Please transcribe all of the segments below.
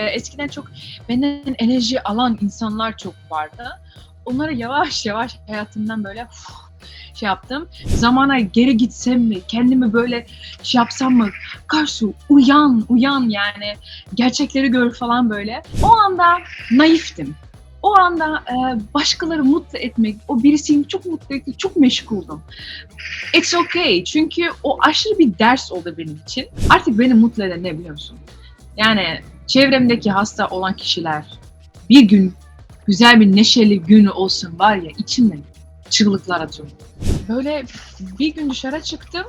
e, eskiden çok benden enerji alan insanlar çok vardı. Onları yavaş yavaş hayatımdan böyle şey yaptım. Zamana geri gitsem mi? Kendimi böyle şey yapsam mı? Karsu uyan, uyan yani. Gerçekleri gör falan böyle. O anda naiftim. O anda e, başkaları mutlu etmek, o birisini çok mutlu etmek, çok meşguldüm. It's okay. Çünkü o aşırı bir ders oldu benim için. Artık beni mutlu eden ne biliyor musun? Yani çevremdeki hasta olan kişiler bir gün güzel bir neşeli günü olsun var ya içimden çığlıklar atıyorum. Böyle bir gün dışarı çıktım.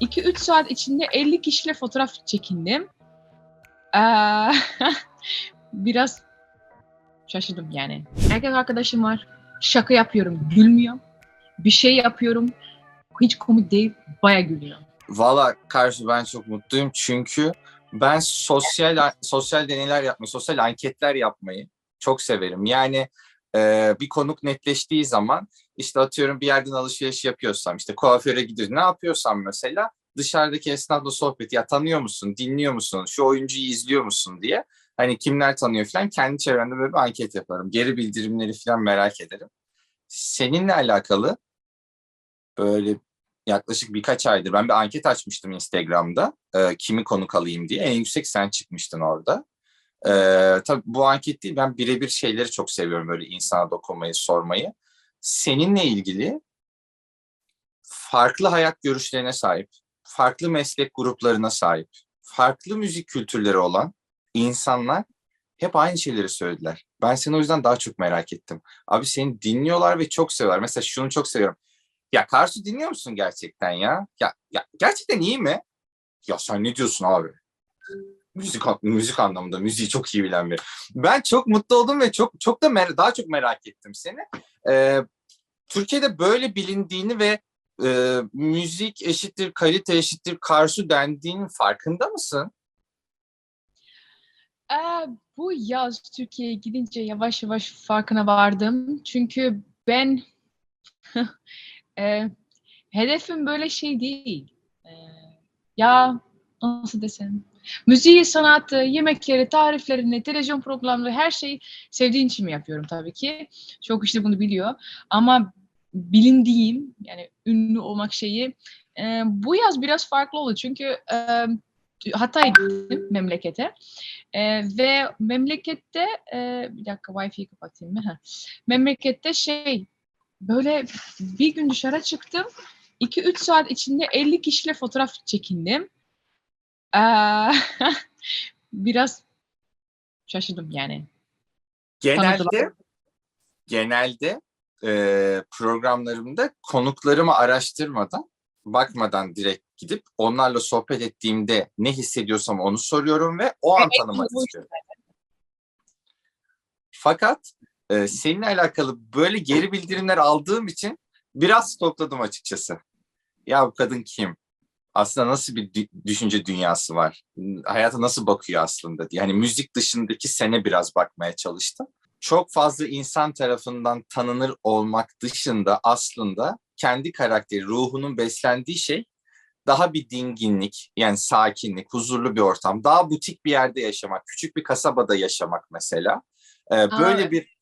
2-3 saat içinde 50 kişiyle fotoğraf çekindim. Ee, biraz şaşırdım yani. Erkek arkadaşım var. Şaka yapıyorum, gülmüyor. Bir şey yapıyorum, hiç komik değil, baya gülüyor. Valla karşı ben çok mutluyum çünkü ben sosyal sosyal deneyler yapmayı, sosyal anketler yapmayı çok severim. Yani e, bir konuk netleştiği zaman işte atıyorum bir yerden alışveriş yapıyorsam işte kuaföre gidiyoruz. Ne yapıyorsam mesela dışarıdaki esnafla sohbet ya tanıyor musun, dinliyor musun, şu oyuncuyu izliyor musun diye hani kimler tanıyor falan kendi çevremde böyle bir anket yaparım. Geri bildirimleri falan merak ederim. Seninle alakalı böyle yaklaşık birkaç aydır ben bir anket açmıştım Instagram'da e, kimi konuk alayım diye. En yüksek sen çıkmıştın orada. E, tabii bu anket değil ben birebir şeyleri çok seviyorum böyle insana dokunmayı, sormayı. Seninle ilgili farklı hayat görüşlerine sahip, farklı meslek gruplarına sahip, farklı müzik kültürleri olan insanlar hep aynı şeyleri söylediler. Ben seni o yüzden daha çok merak ettim. Abi seni dinliyorlar ve çok seviyorlar. Mesela şunu çok seviyorum. Ya Karsu dinliyor musun gerçekten ya? Ya, ya gerçekten iyi mi? Ya sen ne diyorsun abi? Müzik müzik anlamında müziği çok iyi bilen biri. Ben çok mutlu oldum ve çok çok da mer- daha çok merak ettim seni. Ee, Türkiye'de böyle bilindiğini ve e, müzik eşittir kalite eşittir Karsu dendiğinin farkında mısın? Ee, bu yaz Türkiye'ye gidince yavaş yavaş farkına vardım. Çünkü ben e, hedefim böyle şey değil. E, ya nasıl desem. Müziği, sanatı, yemekleri, tariflerini, televizyon programları her şeyi sevdiğim için mi yapıyorum tabii ki. Çok kişi bunu biliyor. Ama bilindiğim yani ünlü olmak şeyi e, bu yaz biraz farklı oldu. Çünkü e, Hatay'a gittim memlekete. E, ve memlekette e, bir dakika wifi'yi kapatayım mı? Memlekette şey böyle bir gün dışarı çıktım. 2-3 saat içinde 50 kişiyle fotoğraf çekindim. Ee, biraz şaşırdım yani. Genelde genelde e, programlarımda konuklarımı araştırmadan, bakmadan direkt gidip onlarla sohbet ettiğimde ne hissediyorsam onu soruyorum ve o an Evet, tanımak istiyorum. Fakat e, seninle alakalı böyle geri bildirimler aldığım için biraz stokladım açıkçası. Ya bu kadın kim? Aslında nasıl bir dü- düşünce dünyası var? Hayata nasıl bakıyor aslında diye. Hani müzik dışındaki sene biraz bakmaya çalıştım. Çok fazla insan tarafından tanınır olmak dışında aslında kendi karakteri, ruhunun beslendiği şey daha bir dinginlik, yani sakinlik, huzurlu bir ortam, daha butik bir yerde yaşamak, küçük bir kasabada yaşamak mesela. Ee, böyle evet. bir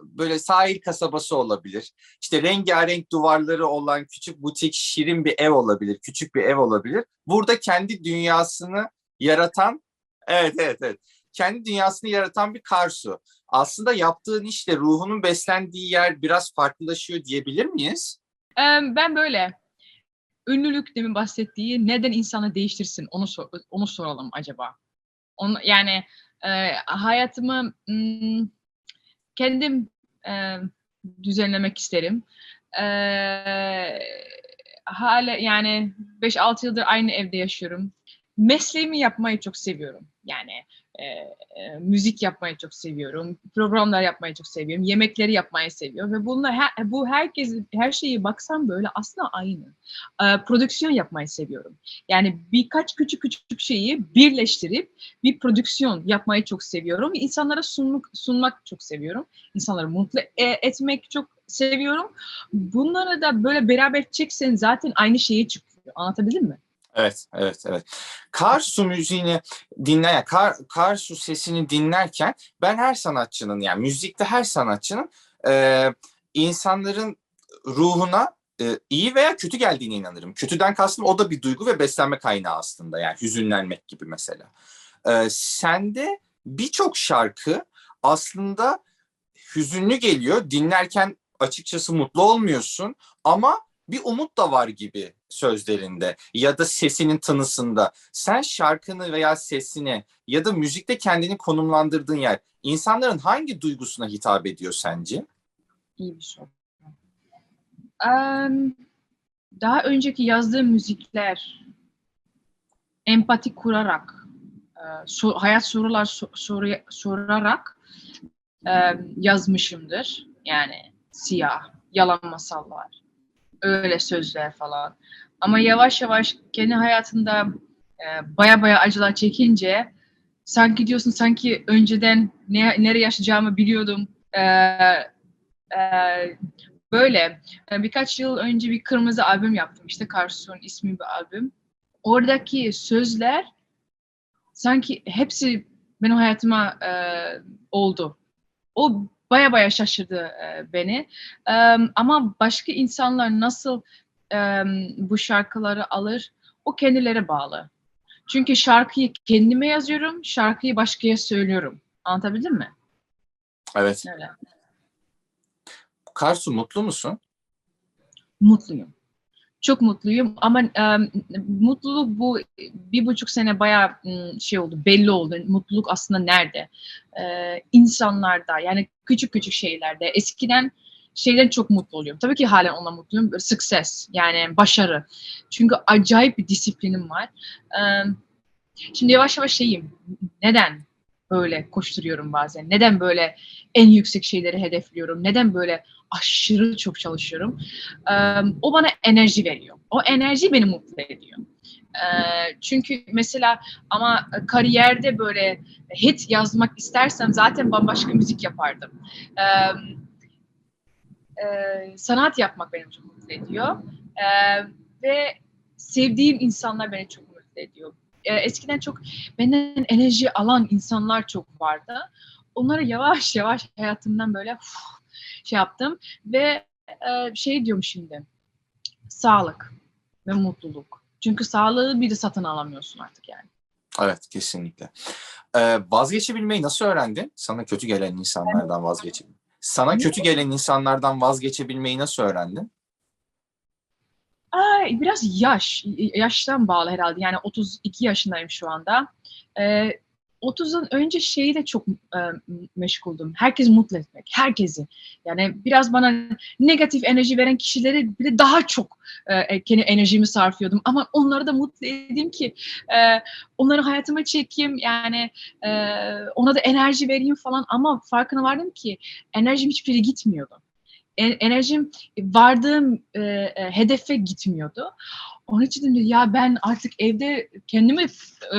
böyle sahil kasabası olabilir. İşte rengarenk duvarları olan küçük butik şirin bir ev olabilir. Küçük bir ev olabilir. Burada kendi dünyasını yaratan evet evet evet. Kendi dünyasını yaratan bir Karsu. Aslında yaptığın işle ruhunun beslendiği yer biraz farklılaşıyor diyebilir miyiz? Ben böyle ünlülük demin bahsettiği neden insanı değiştirsin onu sor- onu soralım acaba. Onu, yani e, hayatımı hmm, kendim e, düzenlemek isterim. E, hala yani 5-6 yıldır aynı evde yaşıyorum. Mesleğimi yapmayı çok seviyorum. Yani e, e, müzik yapmayı çok seviyorum. Programlar yapmayı çok seviyorum. Yemekleri yapmayı seviyorum ve bunlar her, bu herkes her şeyi baksam böyle aslında aynı. E, prodüksiyon yapmayı seviyorum. Yani birkaç küçük küçük şeyi birleştirip bir prodüksiyon yapmayı çok seviyorum. İnsanlara sunmak, sunmak çok seviyorum. İnsanları mutlu e- etmek çok seviyorum. Bunları da böyle beraber çeksen zaten aynı şeye çıkıyor. Anlatabildim mi? Evet, evet, evet. Kar su müziğini dinleyen, kar, kar su sesini dinlerken ben her sanatçının yani müzikte her sanatçının e, insanların ruhuna e, iyi veya kötü geldiğine inanırım. Kötüden kastım o da bir duygu ve beslenme kaynağı aslında yani hüzünlenmek gibi mesela. E, sende birçok şarkı aslında hüzünlü geliyor. Dinlerken açıkçası mutlu olmuyorsun ama bir umut da var gibi sözlerinde ya da sesinin tınısında. Sen şarkını veya sesini ya da müzikte kendini konumlandırdığın yer insanların hangi duygusuna hitap ediyor sence? İyi bir soru. Em, daha önceki yazdığım müzikler empati kurarak, e, so- hayat sorular so- soru- sorarak e, yazmışımdır. Yani siyah, yalan masallar, öyle sözler falan. Ama yavaş yavaş kendi hayatında e, baya baya acılar çekince sanki diyorsun sanki önceden ne, nereye yaşayacağımı biliyordum. E, e, böyle e, birkaç yıl önce bir kırmızı albüm yaptım işte Karsun ismi bir albüm. Oradaki sözler sanki hepsi benim hayatıma e, oldu. O baya baya şaşırdı e, beni. E, ama başka insanlar nasıl e, bu şarkıları alır o kendileri bağlı. Çünkü şarkıyı kendime yazıyorum, şarkıyı başkaya söylüyorum. Anlatabildim mi? Evet. Öyle. Karsu mutlu musun? mutluyum. Çok mutluyum ama e, mutluluk bu bir buçuk sene bayağı şey oldu, belli oldu. Mutluluk aslında nerede? E, insanlarda yani küçük küçük şeylerde. Eskiden şeyden çok mutlu oluyorum. Tabii ki halen ona mutluyum. Success yani başarı. Çünkü acayip bir disiplinim var. E, şimdi yavaş yavaş şeyim. Neden böyle koşturuyorum bazen? Neden böyle en yüksek şeyleri hedefliyorum? Neden böyle aşırı çok çalışıyorum? Ee, o bana enerji veriyor. O enerji beni mutlu ediyor. Ee, çünkü mesela ama kariyerde böyle hit yazmak istersem zaten bambaşka müzik yapardım. Ee, e, sanat yapmak beni çok mutlu ediyor. Ee, ve sevdiğim insanlar beni çok mutlu ediyor. Ee, eskiden çok benden enerji alan insanlar çok vardı. Onları yavaş yavaş hayatımdan böyle uf, şey yaptım ve e, şey diyorum şimdi sağlık ve mutluluk. Çünkü sağlığı bir de satın alamıyorsun artık yani. Evet kesinlikle. Ee, vazgeçebilmeyi nasıl öğrendin? Sana kötü gelen insanlardan vazgeçebilmeyi. Sana kötü gelen insanlardan vazgeçebilmeyi nasıl öğrendin? Ay, biraz yaş, yaştan bağlı herhalde. Yani 32 yaşındayım şu anda. Ee, 30'dan önce şeyi de çok e, meşguldüm. Herkesi mutlu etmek, herkesi. Yani biraz bana negatif enerji veren kişileri bile daha çok e, kendi enerjimi sarfıyordum. Ama onları da mutlu edeyim ki e, onları hayatıma çekeyim. Yani e, ona da enerji vereyim falan. Ama farkına vardım ki enerjim hiçbir gitmiyordu. E, enerjim vardığım e, e, hedefe gitmiyordu. Onun için dedim ya ben artık evde kendimi e,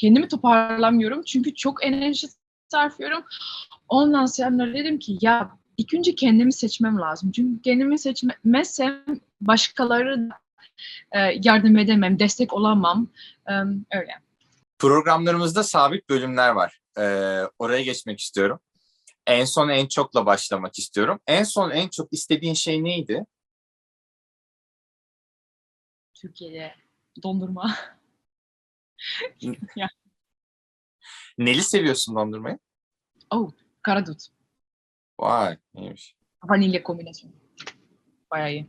kendimi toparlamıyorum çünkü çok enerji sarfıyorum. Ondan sonra dedim ki ya ilk önce kendimi seçmem lazım. Çünkü kendimi seçmezsem başkaları e, yardım edemem, destek olamam. E, öyle. Programlarımızda sabit bölümler var. Ee, oraya geçmek istiyorum. En son en çokla başlamak istiyorum. En son en çok istediğin şey neydi? Türkiye'de dondurma. Neli seviyorsun dondurmayı? Oh, karadut. Vay iyiymiş. Vanilya kombinasyonu. Bayağı iyi.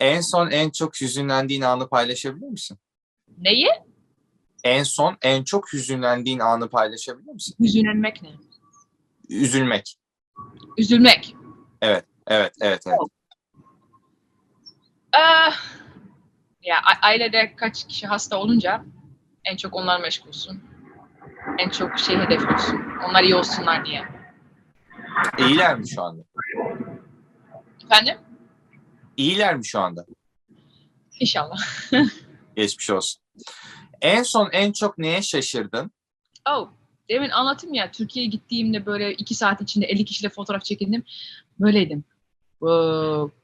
En son en çok hüzünlendiğin anı paylaşabilir misin? Neyi? En son en çok hüzünlendiğin anı paylaşabilir misin? Hüzünlenmek ne? Üzülmek. Üzülmek. Evet, evet, evet. Ah, ya a- ailede kaç kişi hasta olunca en çok onlar meşgulsün. En çok şey hedefliyorsun. Onlar iyi olsunlar diye. İyiler mi şu anda? Efendim? İyiler mi şu anda? İnşallah. Geçmiş olsun. En son en çok neye şaşırdın? Oh, demin anlattım ya Türkiye'ye gittiğimde böyle iki saat içinde 50 kişiyle fotoğraf çekindim. Böyleydim. Wow.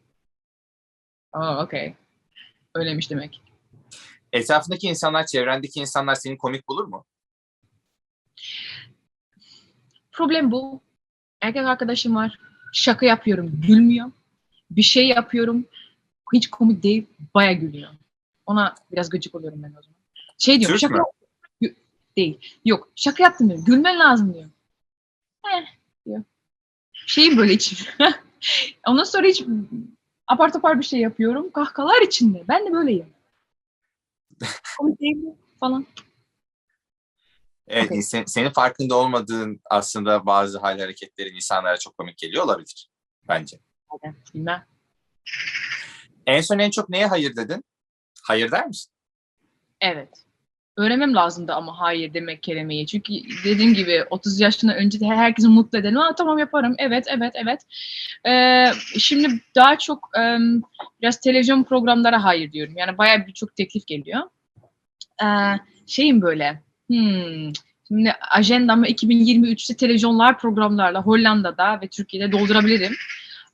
Oh, okay. Öyleymiş demek. Etrafındaki insanlar, çevrendeki insanlar seni komik bulur mu? Problem bu. Erkek arkadaşım var. Şaka yapıyorum, gülmüyor. Bir şey yapıyorum, hiç komik değil, baya gülüyor. Ona biraz gıcık oluyorum ben o zaman. Şey diyor, Türk şaka mü? Değil. Yok, şaka yaptım diyor. Gülmen lazım diyor. Eh, diyor. Şeyim böyle içim. Ondan sonra hiç apar topar bir şey yapıyorum. Kahkahalar içinde. Ben de böyleyim. komik değil mi? Falan. Evet, Okey. sen- senin farkında olmadığın aslında bazı hal hareketlerin insanlara çok komik geliyor olabilir bence. Hadi, bilmem. En son en çok neye hayır dedin? Hayır der misin? Evet. Öğrenmem lazımdı ama hayır demek kelimeyi. Çünkü dediğim gibi 30 yaşına önce de herkesi mutlu edelim. Aa, tamam yaparım. Evet, evet, evet. Ee, şimdi daha çok em, biraz televizyon programlara hayır diyorum. Yani bayağı birçok teklif geliyor. Ee, şeyim böyle. Hmm, şimdi ajandamı 2023'te televizyonlar programlarla Hollanda'da ve Türkiye'de doldurabilirim.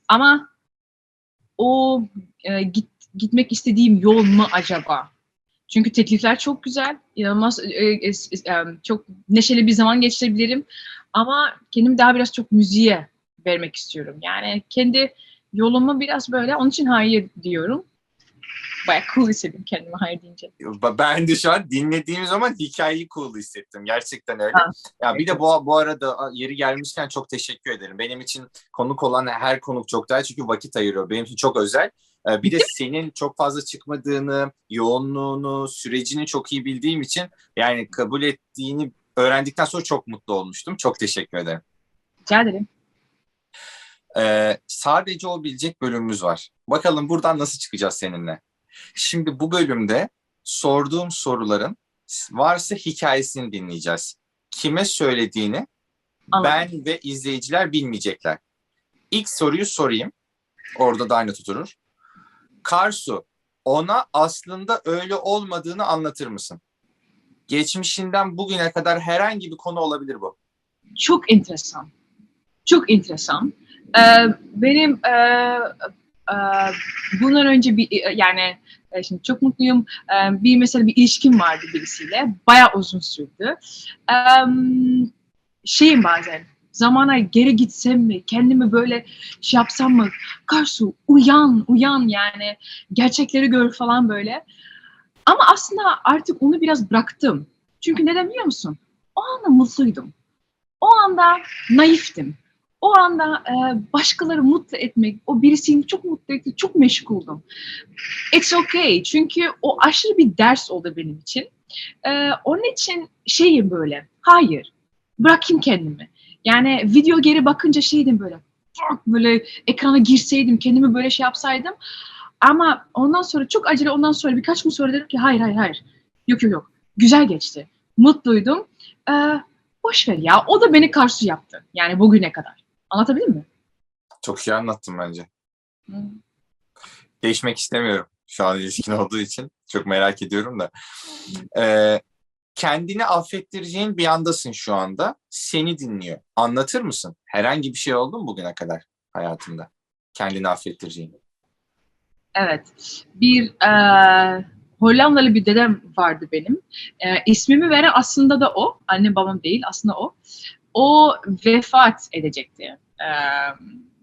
Ama o e, git, gitmek istediğim yol mu acaba? Çünkü teklifler çok güzel, inanılmaz e, e, e, çok neşeli bir zaman geçirebilirim. Ama kendim daha biraz çok müziğe vermek istiyorum. Yani kendi yolumu biraz böyle, onun için hayır diyorum. Bayağı cool hissettim kendimi hayır deyince. Ben de şu an dinlediğim zaman hikayeyi cool hissettim. Gerçekten öyle. Ha. Ya bir de bu, bu arada yeri gelmişken çok teşekkür ederim. Benim için konuk olan her konuk çok daha çünkü vakit ayırıyor. Benim için çok özel. Bir de senin çok fazla çıkmadığını, yoğunluğunu, sürecini çok iyi bildiğim için yani kabul ettiğini öğrendikten sonra çok mutlu olmuştum. Çok teşekkür ederim. Rica ederim. Ee, sadece o bilecek bölümümüz var. Bakalım buradan nasıl çıkacağız seninle. Şimdi bu bölümde sorduğum soruların varsa hikayesini dinleyeceğiz. Kime söylediğini Anladım. ben ve izleyiciler bilmeyecekler. İlk soruyu sorayım. Orada da aynı tuturur. Karsu, ona aslında öyle olmadığını anlatır mısın? Geçmişinden bugüne kadar herhangi bir konu olabilir bu. Çok enteresan. Çok enteresan. Ee, benim e, e, bundan önce bir yani e, şimdi çok mutluyum. Ee, bir mesela bir ilişkim vardı birisiyle. Bayağı uzun sürdü. Ee, şeyim bazen zamana geri gitsem mi? Kendimi böyle şey yapsam mı? Karsu uyan uyan yani gerçekleri gör falan böyle. Ama aslında artık onu biraz bıraktım. Çünkü neden biliyor musun? O anda mutluydum. O anda naiftim. O anda e, başkaları mutlu etmek, o birisini çok mutlu etti, çok meşguldüm. It's okay. Çünkü o aşırı bir ders oldu benim için. E, onun için şeyim böyle, hayır, bırakayım kendimi. Yani video geri bakınca şeydim böyle, böyle ekrana girseydim, kendimi böyle şey yapsaydım. Ama ondan sonra çok acele ondan sonra birkaç gün sonra dedim ki hayır hayır hayır. Yok yok yok. Güzel geçti. Mutluydum. Ee, boş ver ya. O da beni karşı yaptı. Yani bugüne kadar. Anlatabildim mi? Çok iyi anlattın bence. Hı. Değişmek istemiyorum şu an ilişkin olduğu için. Çok merak ediyorum da. Ee, kendini affettireceğin bir andasın şu anda. Seni dinliyor. Anlatır mısın? Herhangi bir şey oldu mu bugüne kadar hayatında? Kendini affettireceğin. Evet. Bir e, Hollandalı bir dedem vardı benim. E, ismimi veren aslında da o. Annem babam değil aslında o. O vefat edecekti. E,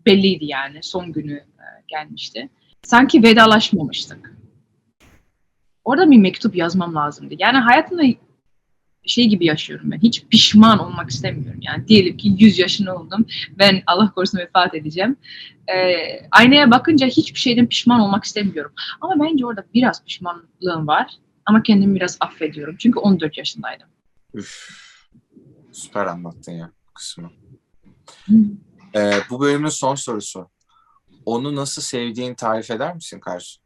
belliydi yani. Son günü e, gelmişti. Sanki vedalaşmamıştık. Orada bir mektup yazmam lazımdı. Yani hayatımda şey gibi yaşıyorum ben. Hiç pişman olmak istemiyorum. Yani diyelim ki 100 yaşında oldum. Ben Allah korusun vefat edeceğim. Ee, aynaya bakınca hiçbir şeyden pişman olmak istemiyorum. Ama bence orada biraz pişmanlığım var. Ama kendimi biraz affediyorum. Çünkü 14 yaşındaydım. Üf, süper anlattın ya bu kısmı. Ee, bu bölümün son sorusu. Onu nasıl sevdiğini tarif eder misin Karsu?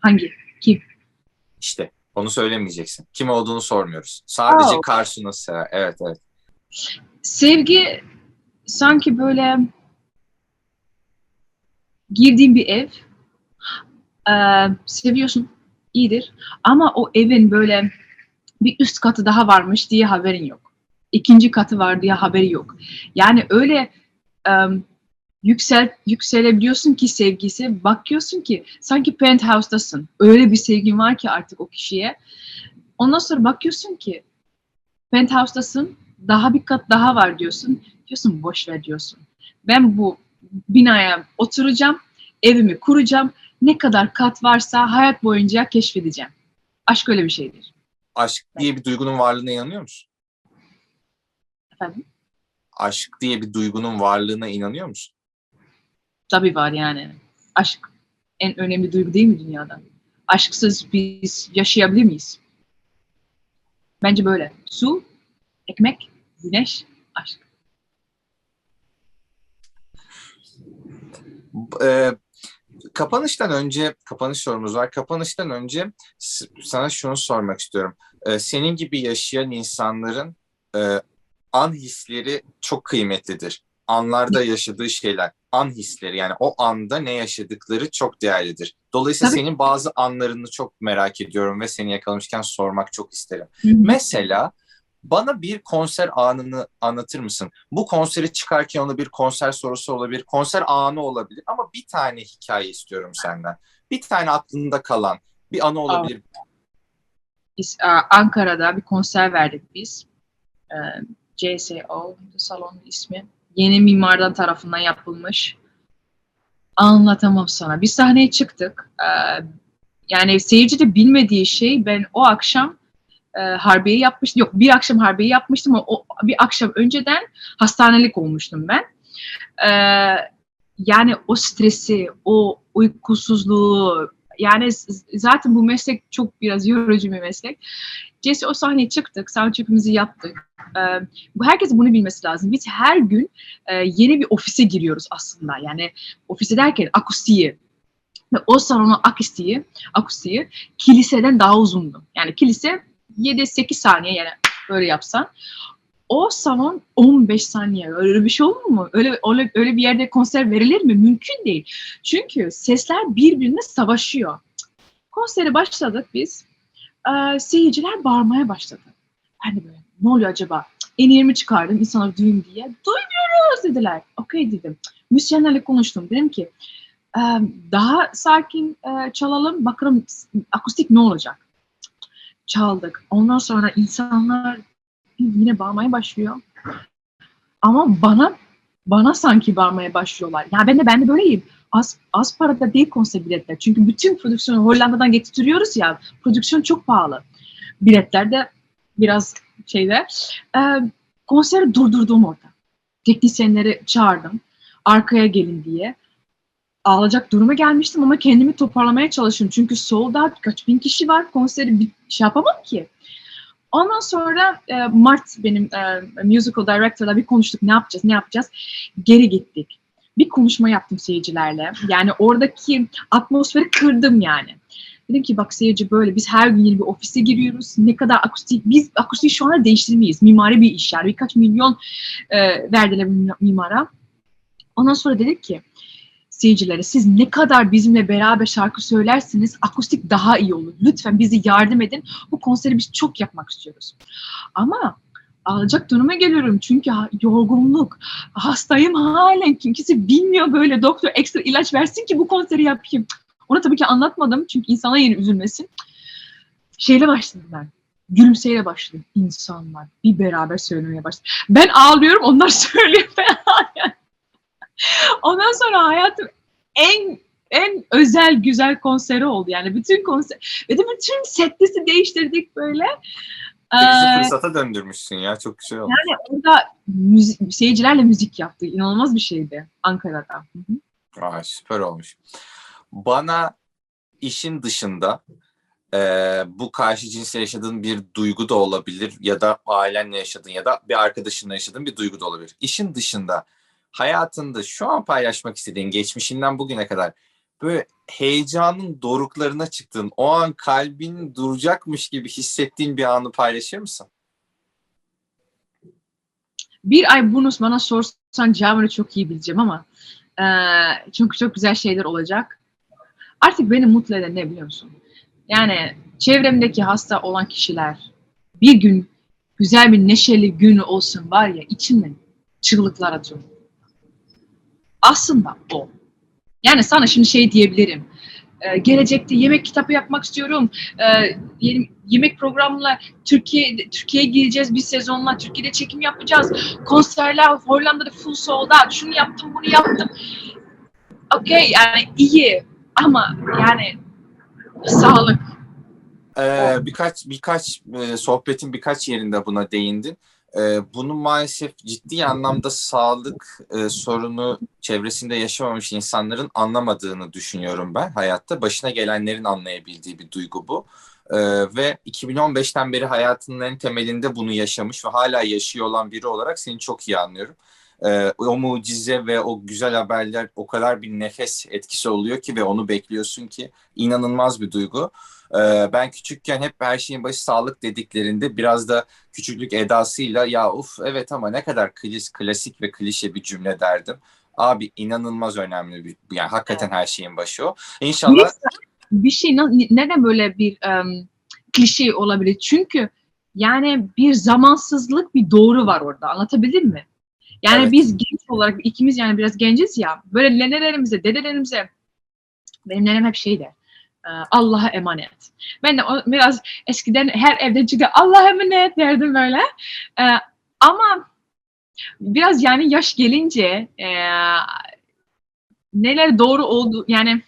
Hangi? Kim? İşte onu söylemeyeceksin. Kim olduğunu sormuyoruz. Sadece Aa. Sever? Evet evet. Sevgi sanki böyle girdiğin bir ev. Ee, seviyorsun. iyidir. Ama o evin böyle bir üst katı daha varmış diye haberin yok. İkinci katı var diye haberi yok. Yani öyle em, yüksel yükselebiliyorsun ki sevgisi. Bakıyorsun ki sanki penthouse'dasın. Öyle bir sevgin var ki artık o kişiye. Ondan sonra bakıyorsun ki penthouse'dasın. Daha bir kat daha var diyorsun. Diyorsun boş ver diyorsun. Ben bu binaya oturacağım. Evimi kuracağım. Ne kadar kat varsa hayat boyunca keşfedeceğim. Aşk öyle bir şeydir. Aşk diye bir duygunun varlığına inanıyor musun? Efendim? Aşk diye bir duygunun varlığına inanıyor musun? Tabii var yani. Aşk en önemli duygu değil mi dünyada? Aşksız biz yaşayabilir miyiz? Bence böyle. Su, ekmek, güneş, aşk. Ee, kapanıştan önce, kapanış sorumuz var. Kapanıştan önce sana şunu sormak istiyorum. Ee, senin gibi yaşayan insanların e, an hisleri çok kıymetlidir. Anlarda yaşadığı şeyler, an hisleri yani o anda ne yaşadıkları çok değerlidir. Dolayısıyla Tabii. senin bazı anlarını çok merak ediyorum ve seni yakalamışken sormak çok isterim. Hı. Mesela bana bir konser anını anlatır mısın? Bu konseri çıkarken onu bir konser sorusu olabilir, konser anı olabilir ama bir tane hikaye istiyorum senden. Bir tane aklında kalan bir anı olabilir. Biz Ankara'da bir konser verdik biz. E, CSO salonun ismi. Yeni mimardan tarafından yapılmış. Anlatamam sana. Bir sahneye çıktık. E, yani seyirci de bilmediği şey ben o akşam e, harbiye yapmıştım. Yok bir akşam harbiye yapmıştım ama o, bir akşam önceden hastanelik olmuştum ben. E, yani o stresi, o uykusuzluğu, yani zaten bu meslek çok biraz yorucu bir meslek. Jesse o sahneye çıktık, sound check'imizi yaptık. Bu herkes bunu bilmesi lazım. Biz her gün yeni bir ofise giriyoruz aslında. Yani ofise derken akustiği. Ve o salonun akustiği, akustiği kiliseden daha uzundu. Yani kilise 7-8 saniye yani böyle yapsan. O salon 15 saniye. Öyle bir şey olur mu? Öyle, öyle, öyle bir yerde konser verilir mi? Mümkün değil. Çünkü sesler birbirine savaşıyor. Konsere başladık biz. Ee, seyirciler bağırmaya başladı. Ben de böyle ne oluyor acaba? En yerimi çıkardım insanlar duyun diye. Duymuyoruz dediler. Okey dedim. Müzisyenlerle konuştum. Dedim ki "Ee, daha sakin e, çalalım bakalım akustik ne olacak? Çaldık. Ondan sonra insanlar yine bağırmaya başlıyor. Ama bana bana sanki bağırmaya başlıyorlar. Ya ben de ben de böyleyim. Az, az parada değil konser biletler. Çünkü bütün prodüksiyonu Hollanda'dan getiriyoruz ya. Prodüksiyon çok pahalı. Biletler de biraz şeyde. Ee, konseri durdurdum orada. Teknisyenleri çağırdım. Arkaya gelin diye. Ağlayacak duruma gelmiştim ama kendimi toparlamaya çalışıyorum. Çünkü sold out kaç bin kişi var. Konseri bir şey yapamam ki. Ondan sonra e, Mart benim e, musical director'la bir konuştuk ne yapacağız ne yapacağız. Geri gittik. Bir konuşma yaptım seyircilerle. Yani oradaki atmosferi kırdım yani. Dedim ki bak seyirci böyle biz her gün yeni bir ofise giriyoruz. Ne kadar akustik biz akustiği şu anda değiştirmeyiz. Mimari bir iş yani birkaç milyon e, verdiler mimara. Ondan sonra dedik ki seyircilere siz ne kadar bizimle beraber şarkı söylerseniz akustik daha iyi olur. Lütfen bizi yardım edin. Bu konseri biz çok yapmak istiyoruz. Ama alacak duruma geliyorum çünkü yorgunluk. Hastayım halen. Kimse bilmiyor böyle doktor ekstra ilaç versin ki bu konseri yapayım. Onu tabii ki anlatmadım çünkü insana yeni üzülmesin. Şeyle başladım ben. Gülümseyle başladım. İnsanlar bir beraber söylemeye başladı. Ben ağlıyorum onlar söylüyor. Ağlıyorum. Ondan sonra hayatım en en özel güzel konseri oldu. Yani bütün konser ve de bütün setlisi değiştirdik böyle. Bizi Ee, fırsata döndürmüşsün ya çok güzel oldu. yani orada müzik, seyircilerle müzik yaptık. İnanılmaz bir şeydi Ankara'da. Ay, süper olmuş. Bana işin dışında e, bu karşı cinsle yaşadığın bir duygu da olabilir ya da ailenle yaşadığın ya da bir arkadaşınla yaşadığın bir duygu da olabilir. İşin dışında hayatında şu an paylaşmak istediğin geçmişinden bugüne kadar böyle heyecanın doruklarına çıktığın, o an kalbin duracakmış gibi hissettiğin bir anı paylaşır mısın? Bir ay bunu bana sorsan cevabını çok iyi bileceğim ama eee çünkü çok güzel şeyler olacak. Artık beni mutlu eden ne biliyor musun? Yani çevremdeki hasta olan kişiler bir gün güzel bir neşeli günü olsun var ya içimden çığlıklar atıyorum. Aslında o. Yani sana şimdi şey diyebilirim. Ee, gelecekte yemek kitabı yapmak istiyorum. Ee, yeni- yemek programla Türkiye Türkiye'ye gireceğiz bir sezonla. Türkiye'de çekim yapacağız. Konserler Hollanda'da full sold out. Şunu yaptım, bunu yaptım. Okey yani iyi ama yani sağlık. Ee, birkaç birkaç e, sohbetin birkaç yerinde buna değindin. Ee, bunu maalesef ciddi anlamda sağlık e, sorunu çevresinde yaşamamış insanların anlamadığını düşünüyorum ben hayatta. Başına gelenlerin anlayabildiği bir duygu bu. Ee, ve 2015'ten beri hayatının en temelinde bunu yaşamış ve hala yaşıyor olan biri olarak seni çok iyi anlıyorum. Ee, o mucize ve o güzel haberler o kadar bir nefes etkisi oluyor ki ve onu bekliyorsun ki inanılmaz bir duygu. Ee, ben küçükken hep her şeyin başı sağlık dediklerinde biraz da küçüklük edasıyla ya uf evet ama ne kadar klis, klasik ve klişe bir cümle derdim. Abi inanılmaz önemli bir yani hakikaten her şeyin başı o. İnşallah bir şey neden böyle bir em, klişe olabilir? Çünkü yani bir zamansızlık bir doğru var orada. Anlatabildim mi? Yani Evet. biz genç olarak ikimiz yani biraz genciz ya. Böyle nenelerimize, dedelerimize benim nenem hep şey der. E, Allah'a emanet. Ben de biraz eskiden her evde çıktı Allah'a emanet derdim böyle. E, ama biraz yani yaş gelince e, neler doğru oldu yani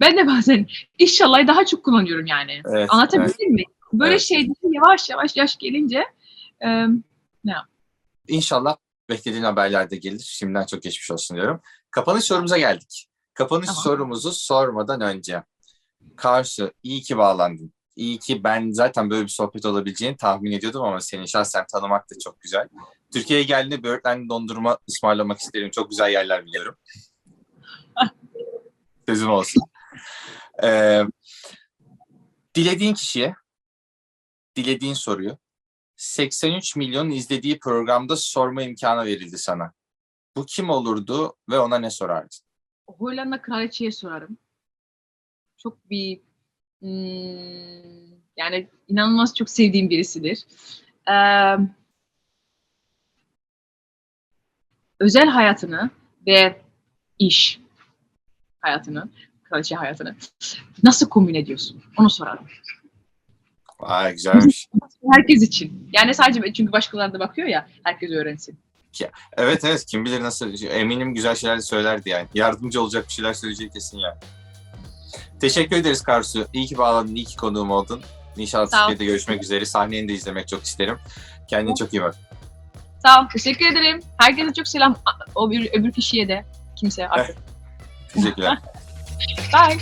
ben de bazen inşallah daha çok kullanıyorum yani. evet, evet. Anlatabildim mi? Böyle Evet. şeyleri yavaş yavaş yaş gelince e, İnşallah beklediğin haberler de gelir. Şimdiden çok geçmiş olsun diyorum. Kapanış sorumuza geldik. Kapanış Tamam. sorumuzu sormadan önce. Karşı iyi ki bağlandın. İyi ki ben zaten böyle bir sohbet olabileceğini tahmin ediyordum ama seni şahsen tanımak da çok güzel. Türkiye'ye geldiğinde böğürtlenli dondurma ısmarlamak isterim. Çok güzel yerler biliyorum. Sözüm olsun. Ee, dilediğin kişiye dilediğin soruyu 83 milyon izlediği programda sorma imkanı verildi sana. Bu kim olurdu ve ona ne sorardın? Hollanda kraliçeye sorarım. Çok bir hmm, yani inanılmaz çok sevdiğim birisidir. Ee, özel hayatını ve iş hayatını, kraliçe hayatını nasıl kombin ediyorsun? Onu sorarım. Vay güzelmiş. Herkes için. Yani sadece çünkü başkaları da bakıyor ya, herkes öğrensin. Evet evet kim bilir nasıl eminim güzel şeyler söylerdi yani. Yardımcı olacak bir şeyler söyleyecek kesin yani. Teşekkür ederiz Karsu. İyi ki bağlandın, iyi ki konuğum oldun. İnşallah. Türkiye'de görüşmek üzere. Sahneni de izlemek çok isterim. Kendine çok iyi bak. Sağ ol, teşekkür ederim. Herkese çok selam. O bir, öbür kişiye de. Kimse artık. Teşekkürler. Bye.